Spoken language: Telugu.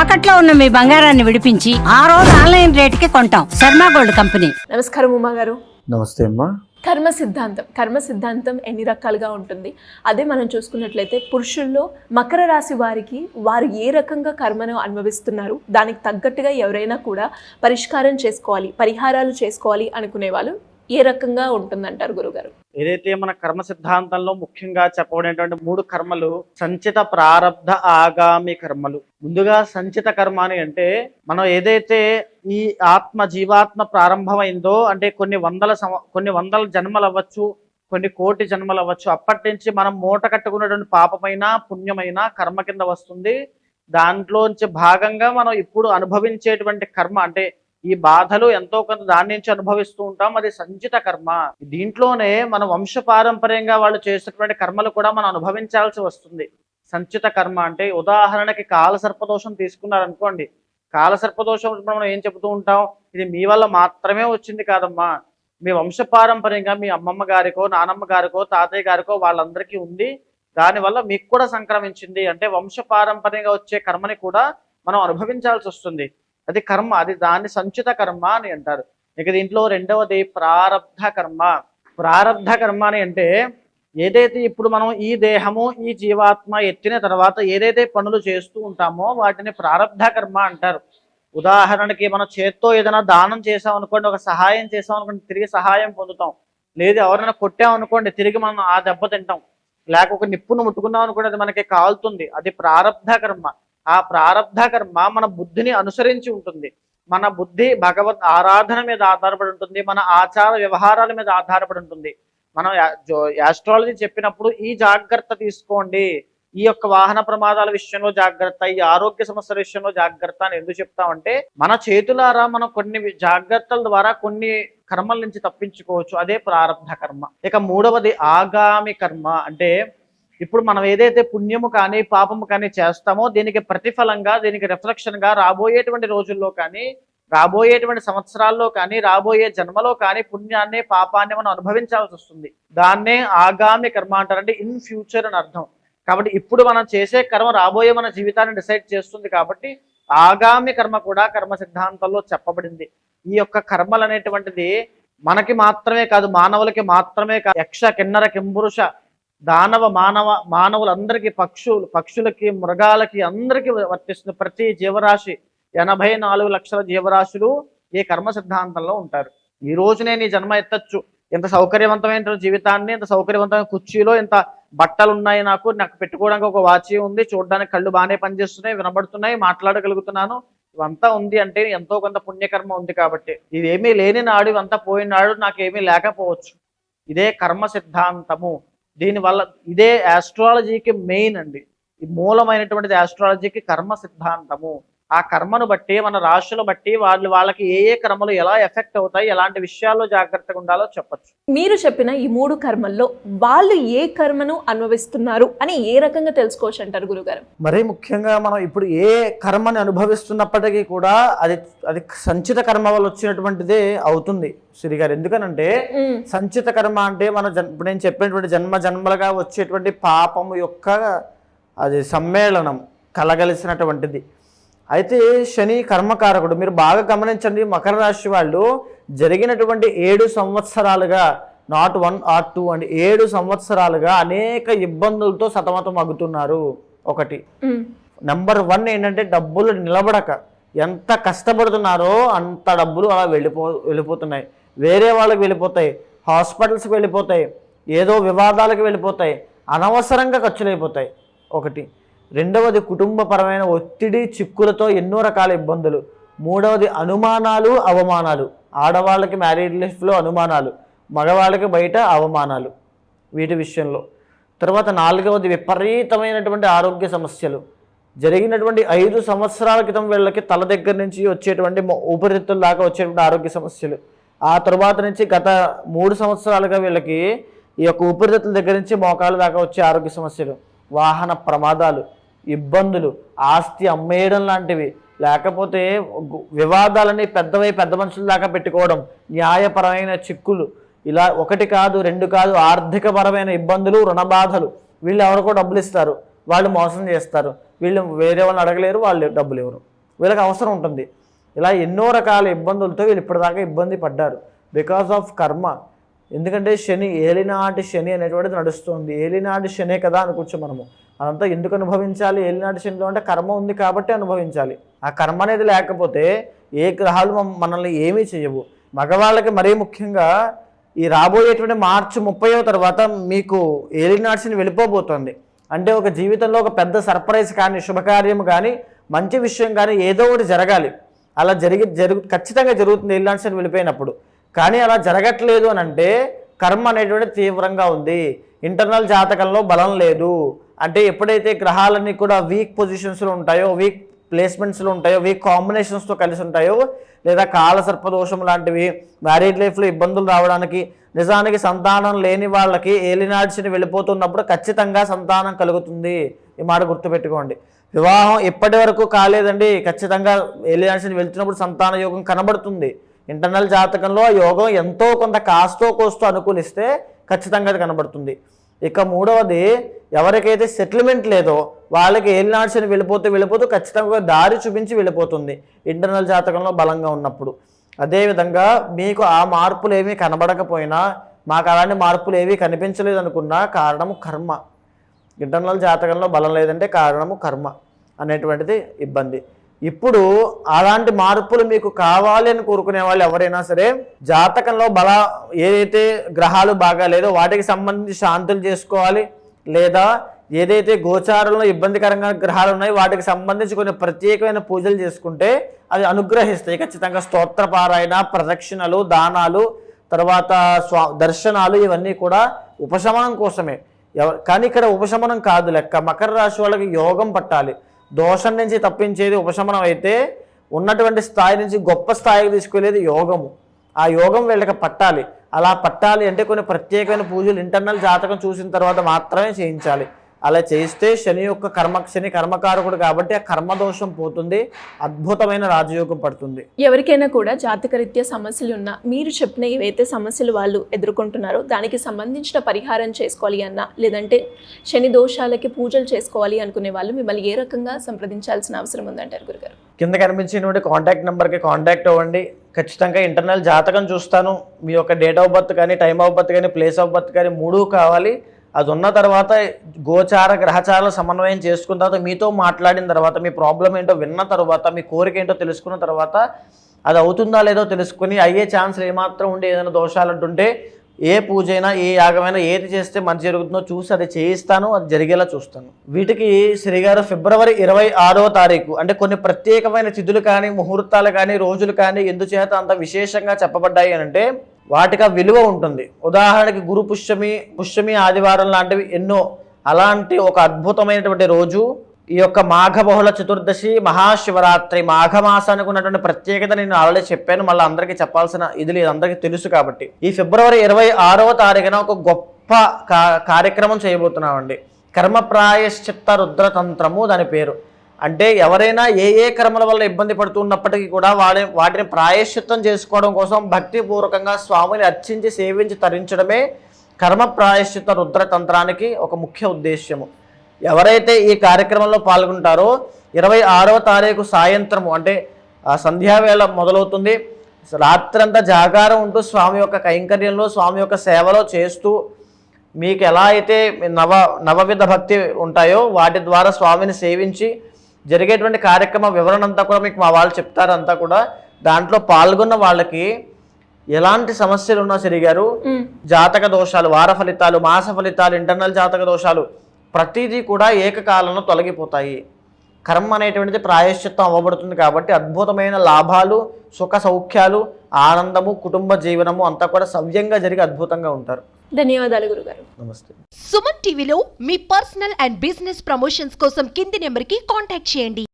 తాకట్లో ఉన్న మీ బంగారాన్ని విడిపించి ఆ రోజు ఆన్లైన్ రేటుకి కొంటాం. Sharma gold company. నమస్కారం ఉమా గారు. నమస్తే అమ్మా. కర్మ సిద్ధాంతం కర్మ సిద్ధాంతం ఎన్ని రకాలుగా ఉంటుంది? అదే మనం చూసుకున్నట్లయితే పురుషుల్లో మకర రాశి వారికి వారు ఏ రకంగా కర్మను అనుభవిస్తున్నారు? దానికి తగ్గట్టుగా ఎవరైనా కూడా పరిష్కారం చేసుకోవాలి పరిహారాలు చేసుకోవాలి అనుకునే వాళ్ళు ఏ రకంగా ఉంటుందంటారు గురుగారు? ఏదైతే మన కర్మ సిద్ధాంతంలో ముఖ్యంగా చెప్పబడేటువంటి మూడు కర్మలు సంచిత ప్రారంధ ఆగామి కర్మలు. ముందుగా సంచిత కర్మ అని అంటే మనం ఏదైతే ఈ ఆత్మ జీవాత్మ ప్రారంభమైందో అంటే కొన్ని వందల కొన్ని వందల జన్మలు అవ్వచ్చు కొన్ని కోటి జన్మలు అవ్వచ్చు అప్పటి నుంచి మనం మూట కట్టుకున్నటువంటి పాపమైన పుణ్యమైన కర్మ కింద వస్తుంది. దాంట్లోంచి భాగంగా మనం ఇప్పుడు అనుభవించేటువంటి కర్మ అంటే ఈ బాధలు ఎంతో కొంత దాని నుంచి అనుభవిస్తూ ఉంటాం. అది సంచిత కర్మ. దీంట్లోనే మన వంశ పారంపర్యంగా వాళ్ళు చేసినటువంటి కర్మలు కూడా మనం అనుభవించాల్సి వస్తుంది. సంచిత కర్మ అంటే ఉదాహరణకి కాల సర్పదోషం తీసుకున్నారనుకోండి. కాల సర్పదోషం మనం ఏం చెబుతూ ఉంటాం? ఇది మీ వల్ల మాత్రమే వచ్చింది కాదమ్మా. మీ వంశ పారంపర్యంగా మీ అమ్మమ్మ గారికో నానమ్మ గారికో తాతయ్య గారికో వాళ్ళందరికీ ఉంది. దానివల్ల మీకు కూడా సంక్రమించింది. అంటే వంశ పారంపర్యంగా వచ్చే కర్మని కూడా మనం అనుభవించాల్సి వస్తుంది. అది కర్మ అది దాన్ని సంచిత కర్మ అని అంటారు. ఇక దీంట్లో రెండవది ప్రారబ్ధ కర్మ. ప్రారబ్ధ కర్మ అని అంటే ఏదైతే ఇప్పుడు మనం ఈ దేహము ఈ జీవాత్మ ఎత్తిన తర్వాత ఏదైతే పనులు చేస్తూ ఉంటామో వాటిని ప్రారబ్ధ కర్మ అంటారు. ఉదాహరణకి మనం చేత్తో ఏదైనా దానం చేసాం అనుకోండి ఒక సహాయం చేసాం అనుకోండి తిరిగి సహాయం పొందుతాం. లేదు ఎవరైనా కొట్టాం అనుకోండి తిరిగి మనం ఆ దెబ్బ తింటాం. లేక ఒక నిప్పును ముట్టుకున్నాం అనుకోండి అది మనకి కాలుతుంది. అది ప్రారబ్ధ కర్మ. ఆ ప్రారంధ కర్మ మన బుద్ధిని అనుసరించి ఉంటుంది. మన బుద్ధి భగవద్ ఆరాధన మీద ఆధారపడి ఉంటుంది. మన ఆచార వ్యవహారాల మీద ఆధారపడి ఉంటుంది. మనం యాస్ట్రాలజీ చెప్పినప్పుడు ఈ జాగ్రత్త తీసుకోండి. ఈ యొక్క వాహన ప్రమాదాల విషయంలో జాగ్రత్త ఈ ఆరోగ్య సమస్యల విషయంలో జాగ్రత్త అని ఎందుకు చెప్తామంటే మన చేతులారా మనం కొన్ని జాగ్రత్తల ద్వారా కొన్ని కర్మల నుంచి తప్పించుకోవచ్చు. అదే ప్రారంభ కర్మ. ఇక మూడవది ఆగామి కర్మ. అంటే ఇప్పుడు మనం ఏదైతే పుణ్యము కానీ పాపము కానీ చేస్తామో దీనికి ప్రతిఫలంగా దీనికి రిఫ్లెక్షన్గా రాబోయేటువంటి రోజుల్లో కానీ రాబోయేటువంటి సంవత్సరాల్లో కానీ రాబోయే జన్మలో కానీ పుణ్యాన్ని పాపాన్ని మనం అనుభవించాల్సి వస్తుంది. దాన్నే ఆగామి కర్మ అంటారంటే ఇన్ ఫ్యూచర్ అని అర్థం. కాబట్టి ఇప్పుడు మనం చేసే కర్మ రాబోయే మన జీవితాన్ని డిసైడ్ చేస్తుంది కాబట్టి ఆగామి కర్మ కూడా కర్మ సిద్ధాంతంలో చెప్పబడింది. ఈ యొక్క కర్మలు అనేటువంటిది మనకి మాత్రమే కాదు మానవులకి మాత్రమే కాదు యక్ష కిన్నర కింపురుష దానవ మానవ మానవులందరికీ పక్షులు పక్షులకి మృగాలకి అందరికీ వర్తిస్తుంది ప్రతి జీవరాశి ఎనభై నాలుగు లక్షల జీవరాశులు ఈ కర్మ సిద్ధాంతంలో ఉంటారు. ఈ రోజు నేను ఈ జన్మ ఎత్తచ్చు. ఇంత సౌకర్యవంతమైన జీవితాన్ని ఇంత సౌకర్యవంతమైన కుర్చీలో ఇంత బట్టలు ఉన్నాయి నాకు నాకు పెట్టుకోవడానికి ఒక వాచి ఉంది చూడడానికి కళ్ళు బాగానే పనిచేస్తున్నాయి వినబడుతున్నాయి మాట్లాడగలుగుతున్నాను. ఇవంతా ఉంది అంటే ఎంతో కొంత పుణ్యకర్మ ఉంది కాబట్టి. ఇదేమీ లేని నాడు ఇవంతా పోయిన నాడు నాకేమీ లేకపోవచ్చు. ఇదే కర్మ సిద్ధాంతము. దీనివల్ల ఇదే యాస్ట్రాలజీకి మెయిన్ అండి. ఈ మూలమైనటువంటిది యాస్ట్రాలజీకి కర్మ సిద్ధాంతము. ఆ కర్మను బట్టి మన రాశులు బట్టి వాళ్ళు వాళ్ళకి ఏ ఏ కర్మలు ఎలా ఎఫెక్ట్ అవుతాయి ఎలాంటి విషయాల్లో జాగ్రత్తగా ఉండాలో చెప్పొచ్చు. మీరు చెప్పిన ఈ మూడు కర్మల్లో వాళ్ళు ఏ కర్మను అనుభవిస్తున్నారు అని ఏ రకంగా తెలుసుకోవచ్చు అంటారు గురుగారు? మరీ ముఖ్యంగా మనం ఇప్పుడు ఏ కర్మని అనుభవిస్తున్నప్పటికీ కూడా అది అది సంచిత కర్మ వల్ల వచ్చినటువంటిదే అవుతుంది శ్రీ గారు. ఎందుకనంటే సంచిత కర్మ అంటే మన జన్ ఇప్పుడు నేను చెప్పినటువంటి జన్మ జన్మలుగా వచ్చేటువంటి పాపము యొక్క అది సమ్మేళనం కలగలిసినటువంటిది. అయితే శని కర్మకారకుడు మీరు బాగా గమనించండి మకర రాశి వాళ్ళు జరిగినటువంటి ఏడు సంవత్సరాలుగా నాట్ వన్ ఆర్ టూ అండి ఏడు సంవత్సరాలుగా అనేక ఇబ్బందులతో సతమతం అగుతున్నారు ఒకటి. నెంబర్ వన్ ఏంటంటే డబ్బులు నిలబడక ఎంత కష్టపడుతున్నారో అంత డబ్బులు అలా వెళ్ళిపో వెళ్ళిపోతున్నాయి. వేరే వాళ్ళకి వెళ్ళిపోతాయి హాస్పిటల్స్కి వెళ్ళిపోతాయి ఏదో వివాదాలకు వెళ్ళిపోతాయి అనవసరంగా ఖర్చులు అయిపోతాయి ఒకటి. రెండవది కుటుంబపరమైన ఒత్తిడి చిక్కులతో ఎన్నో రకాల ఇబ్బందులు. మూడవది అనుమానాలు అవమానాలు. ఆడవాళ్ళకి మ్యారీడ్ లైఫ్లో అనుమానాలు. మగవాళ్ళకి బయట అవమానాలు. వీటి విషయంలో. తర్వాత నాలుగవది విపరీతమైనటువంటి ఆరోగ్య సమస్యలు. జరిగినటువంటి ఐదు సంవత్సరాల క్రితం వీళ్ళకి తల దగ్గర నుంచి వచ్చేటువంటి మొ- దాకా వచ్చేటువంటి ఆరోగ్య సమస్యలు. ఆ తర్వాత నుంచి గత మూడు సంవత్సరాలుగా వీళ్ళకి ఈ యొక్క ఊపిరితిత్తుల దగ్గర నుంచి మోకాళ్ళ దాకా వచ్చే ఆరోగ్య సమస్యలు. వాహన ప్రమాదాలు. ఇబ్బందులు ఆస్తి అమ్మేయడం లాంటివి. లేకపోతే వివాదాలని పెద్దవై పెద్ద మనుషుల దాకా పెట్టుకోవడం న్యాయపరమైన చిక్కులు. ఇలా ఒకటి కాదు రెండు కాదు ఆర్థికపరమైన ఇబ్బందులు రుణ బాధలు. వీళ్ళు ఎవరికో డబ్బులు ఇస్తారు. వాళ్ళు మోసం చేస్తారు. వీళ్ళు వేరే వాళ్ళని అడగలేరు వాళ్ళు డబ్బులు ఇవ్వరు. వీళ్ళకి అవసరం ఉంటుంది. ఇలా ఎన్నో రకాల ఇబ్బందులతో వీళ్ళు ఇప్పటిదాకా ఇబ్బంది పడ్డారు. బికాస్ ఆఫ్ కర్మ. ఎందుకంటే శని ఏలినాటి శని అనేటువంటిది నడుస్తుంది. ఏలినాటి శనే కదా అనుకోవచ్చు మనము. అదంతా ఎందుకు అనుభవించాలి? ఏలినాటి శనిలో అంటే కర్మ ఉంది కాబట్టి అనుభవించాలి. ఆ కర్మ అనేది లేకపోతే ఏ గ్రహాలు మనల్ని ఏమీ చేయవు. మగవాళ్ళకి మరీ ముఖ్యంగా ఈ రాబోయేటువంటి మార్చి ముప్పైవ తర్వాత మీకు ఏలినాటి శని వెళ్ళిపోబోతోంది. అంటే ఒక జీవితంలో ఒక పెద్ద సర్ప్రైజ్ కానీ శుభకార్యం కానీ మంచి విషయం కానీ ఏదో ఒకటి జరగాలి. అలా జరిగి జరుగు ఖచ్చితంగా జరుగుతుంది ఏలినాటి శని వెళ్ళిపోయినప్పుడు. కానీ అలా జరగట్లేదు అని అంటే కర్మ అనేటువంటి తీవ్రంగా ఉంది. ఇంటర్నల్ జాతకంలో బలం లేదు. అంటే ఎప్పుడైతే గ్రహాలన్నీ కూడా వీక్ పొజిషన్స్లో ఉంటాయో వీక్ ప్లేస్మెంట్స్లో ఉంటాయో వీక్ కాంబినేషన్స్తో కలిసి ఉంటాయో లేదా కాల సర్పదోషం లాంటివి మ్యారీడ్ లైఫ్లో ఇబ్బందులు రావడానికి నిజానికి సంతానం లేని వాళ్ళకి ఏలినాడ్సిని వెళ్ళిపోతున్నప్పుడు ఖచ్చితంగా సంతానం కలుగుతుంది. ఈ మాట గుర్తుపెట్టుకోండి. వివాహం ఇప్పటి వరకు కాలేదండి. ఖచ్చితంగా ఏలినాడ్సిని వెళ్తున్నప్పుడు సంతాన యోగం కనబడుతుంది. ఇంటర్నల్ జాతకంలో ఆ యోగం ఎంతో కొంత కాస్తో కోస్తో అనుకూలిస్తే ఖచ్చితంగా కనబడుతుంది. ఇక మూడవది ఎవరికైతే సెటిల్మెంట్ లేదో వాళ్ళకి ఏలినాడ్స్ అని వెళ్ళిపోతూ వెళ్ళిపోతూ ఖచ్చితంగా దారి చూపించి వెళ్ళిపోతుంది ఇంటర్నల్ జాతకంలో బలంగా ఉన్నప్పుడు. అదేవిధంగా మీకు ఆ మార్పులు ఏమీ కనబడకపోయినా మాకు అలాంటి మార్పులు ఏమీ కనిపించలేదు అనుకున్నా కారణము కర్మ. ఇంటర్నల్ జాతకంలో బలం లేదంటే కారణము కర్మ అనేటువంటిది ఇబ్బంది. ఇప్పుడు అలాంటి మార్పులు మీకు కావాలి అని కోరుకునే వాళ్ళు ఎవరైనా సరే జాతకంలో బల ఏదైతే గ్రహాలు బాగా లేదో వాటికి సంబంధించి శాంతులు చేసుకోవాలి. లేదా ఏదైతే గోచారంలో ఇబ్బందికరంగా గ్రహాలు ఉన్నాయో వాటికి సంబంధించి కొన్ని ప్రత్యేకమైన పూజలు చేసుకుంటే అది అనుగ్రహిస్తాయి. ఖచ్చితంగా స్తోత్రపారాయణ ప్రదక్షిణలు దానాలు తర్వాత స్వా దర్శనాలు ఇవన్నీ కూడా ఉపశమనం కోసమే. ఎవ కానీ ఇక్కడ ఉపశమనం కాదు లెక్క. మకర రాశి వాళ్ళకి యోగం పట్టాలి. దోషం నుంచి తప్పించేది ఉపశమనం అయితే ఉన్నటువంటి స్థాయి నుంచి గొప్ప స్థాయికి తీసుకెళ్ళేది యోగము. ఆ యోగం వీళ్ళకి పట్టాలి. అలా పట్టాలి అంటే కొన్ని ప్రత్యేకమైన పూజలు ఇంటర్నల్ జాతకం చూసిన తర్వాత మాత్రమే చేయించాలి. అలా చేస్తే శని యొక్క కర్మ శని కర్మకారకుడు కాబట్టి ఆ కర్మదోషం పోతుంది అద్భుతమైన రాజయోగం పడుతుంది. ఎవరికైనా కూడా జాతకరీత్యా సమస్యలు ఉన్నా మీరు చెప్పిన ఏవైతే సమస్యలు వాళ్ళు ఎదుర్కొంటున్నారో దానికి సంబంధించిన పరిహారం చేసుకోవాలి అన్నా లేదంటే శని దోషాలకి పూజలు చేసుకోవాలి అనుకునే వాళ్ళు మిమ్మల్ని ఏ రకంగా సంప్రదించాల్సిన అవసరం ఉందంటారు గురుగారు? కింద కనిపించినటువంటి కాంటాక్ట్ నెంబర్కి కాంటాక్ట్ అవ్వండి. ఖచ్చితంగా ఇంటర్నల్ జాతకం చూస్తాను. మీ యొక్క డేట్ ఆఫ్ బర్త్ కానీ టైమ్ ఆఫ్ బర్త్ కానీ ప్లేస్ ఆఫ్ బర్త్ కానీ మూడు కావాలి. అది ఉన్న తర్వాత గోచార గ్రహచారాల సమన్వయం చేసుకున్న తర్వాత మీతో మాట్లాడిన తర్వాత మీ ప్రాబ్లం ఏంటో విన్న తర్వాత మీ కోరిక ఏంటో తెలుసుకున్న తర్వాత అది అవుతుందా లేదో తెలుసుకుని అయ్యే ఛాన్సులు ఏమాత్రం ఉండే ఏదైనా దోషాలు అంటుంటే ఏ పూజ అయినా ఏ యాగమైనా ఏది చేస్తే మంచి జరుగుతుందో చూసి అది చేయిస్తాను అది జరిగేలా చూస్తాను. వీటికి శ్రీగారు ఫిబ్రవరి ఇరవై ఆరో తారీఖు అంటే కొన్ని ప్రత్యేకమైన తిథులు కానీ ముహూర్తాలు కానీ రోజులు కానీ ఎందుచేత అంత విశేషంగా చెప్పబడ్డాయి అని అంటే వాటికి ఆ విలువ ఉంటుంది. ఉదాహరణకి గురు పుష్యమి పుష్యమి ఆదివారం లాంటివి ఎన్నో. అలాంటి ఒక అద్భుతమైనటువంటి రోజు. ఈ యొక్క మాఘ బహుళ చతుర్దశి మహాశివరాత్రి మాఘమాసానికి ఉన్నటువంటి ప్రత్యేకత నేను ఆల్రెడీ చెప్పాను. మళ్ళీ అందరికీ చెప్పాల్సిన ఇది లేదు. అందరికీ తెలుసు కాబట్టి. ఈ ఫిబ్రవరి ఇరవై ఆరవ తారీఖున ఒక గొప్ప కా- కార్యక్రమం చేయబోతున్నామండి. కర్మ ప్రాయశ్చిత్త రుద్రతంత్రము దాని పేరు. అంటే ఎవరైనా ఏ ఏ కర్మల వల్ల ఇబ్బంది పడుతున్నప్పటికీ కూడా వాడి వాటిని ప్రాయశ్చిత్తం చేసుకోవడం కోసం భక్తిపూర్వకంగా స్వామిని అర్చించి సేవించి తరించడమే కర్మ ప్రాయశ్చిత్త రుద్రతంత్రానికి ఒక ముఖ్య ఉద్దేశ్యము. ఎవరైతే ఈ కార్యక్రమంలో పాల్గొంటారో ఇరవై ఆరవ తారీఖు సాయంత్రము అంటే ఆ సంధ్యావేళ మొదలవుతుంది. రాత్రంతా జాగారం ఉంటూ స్వామి యొక్క కైంకర్యంలో స్వామి యొక్క సేవలో చేస్తూ మీకు ఎలా అయితే నవ నవవిధ భక్తి ఉంటాయో వాటి ద్వారా స్వామిని సేవించి జరిగేటువంటి కార్యక్రమ వివరణ అంతా కూడా మీకు మా వాళ్ళు చెప్తారంతా కూడా. దాంట్లో పాల్గొన్న వాళ్ళకి ఎలాంటి సమస్యలు ఉన్నా సరి గారు జాతక దోషాలు వార ఫలితాలు మాస ఫలితాలు ఇంటర్నల్ జాతక దోషాలు ప్రతిదీ కూడా ఏకకాలంలో తొలగిపోతాయి. కర్మ అనేటువంటిది ప్రాయశ్చిత్తం అవ్వబడుతుంది కాబట్టి అద్భుతమైన లాభాలు సుఖ సౌఖ్యాలు ఆనందము కుటుంబ జీవనము అంతా కూడా సవ్యంగా జరిగి అద్భుతంగా ఉంటారు. ధన్యవాదాలు గురుగారు. నమస్తే. సుమన్ టీవీలో మీ పర్సనల్ అండ్ బిజినెస్ ప్రమోషన్స్ కోసం కింది నెంబర్కి కాంటాక్ట్ చేయండి.